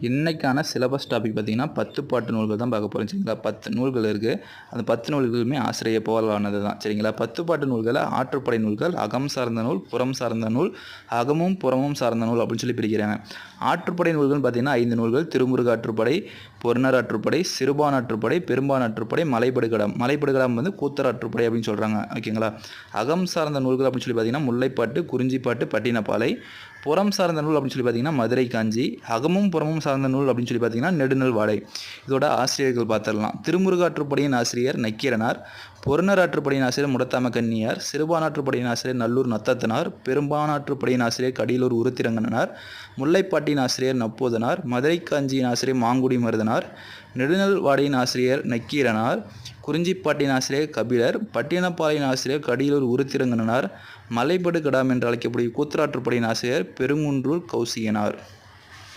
இன்றைக்கான syllabus topic பார்த்திங்கன்னா பத்து பாட்டு நூல்கள் தான் பார்க்க போகிறோம் சரிங்களா? பத்து நூல்கள் இருக்குது அந்த பத்து நூல்களுமே ஆசிரியர் போலானது தான். சரிங்களா? பத்து பாட்டு நூல்களை ஆற்றுப்படை நூல்கள் அகம் சார்ந்த நூல் புறம் சார்ந்த நூல் அகமும் புறமும் சார்ந்த நூல் அப்படின்னு சொல்லி பிரிக்கிறாங்க. ஆற்றுப்படை நூல்கள் பார்த்திங்கன்னா ஐந்து நூல்கள். திருமுருக ஆற்றுப்படை பொருணர் ஆற்றுப்படை சிறுபான் ஆற்றுப்படை பெரும்பான் ஆற்றுப்படை மலைப்படுகடம் மலைப்படுகடம் வந்து கூத்தர் ஆற்றுப்படை அப்படின்னு சொல்கிறாங்க ஓகேங்களா? அகம் சார்ந்த நூல்கள் அப்படின்னு சொல்லி பார்த்திங்கன்னா முல்லைப்பாட்டு குறிஞ்சிப்பாட்டு பட்டினப்பாலை புறம் சார்ந்த நூல் அப்படின்னு சொல்லி பார்த்தீங்கன்னா மதுரை காஞ்சி அகமும் புறமும் சார்ந்த நூல் அப்படின்னு சொல்லி பார்த்தீங்கன்னா நெடுநல் வாடை இதோட ஆசிரியர்கள் பார்த்துடலாம். திருமுருகாற்றுப்படையின் ஆசிரியர் நக்கீரனார். பொருணராற்றுப்படையின் ஆசிரியர் முடத்தாம கன்னியார் சிறுபானாற்றுப்படையின் ஆசிரியர் நல்லூர் நத்தத்தனார் பெரும்பானாற்றுப்படையின் ஆசிரியர் கடியலூர் உருத்திரங்கனார் முல்லைப்பாட்டியின் ஆசிரியர் நப்போதனார் மதுரை காஞ்சியின் ஆசிரியர் மாங்குடி மருதனார் நெடுநல்வாடியின் ஆசிரியர் நக்கீரனார் குறிஞ்சிப்பாட்டின் ஆசிரியர் கபிலர் பட்டினப்பாளையின் ஆசிரியர் கடியலூர் உருத்திரங்கனார் மலைபடு கடாம் என்று அழைக்கப்படும் கூத்தராற்றுப்படையின் ஆசிரியர் பெருங்குன்றூர் கௌசியனார்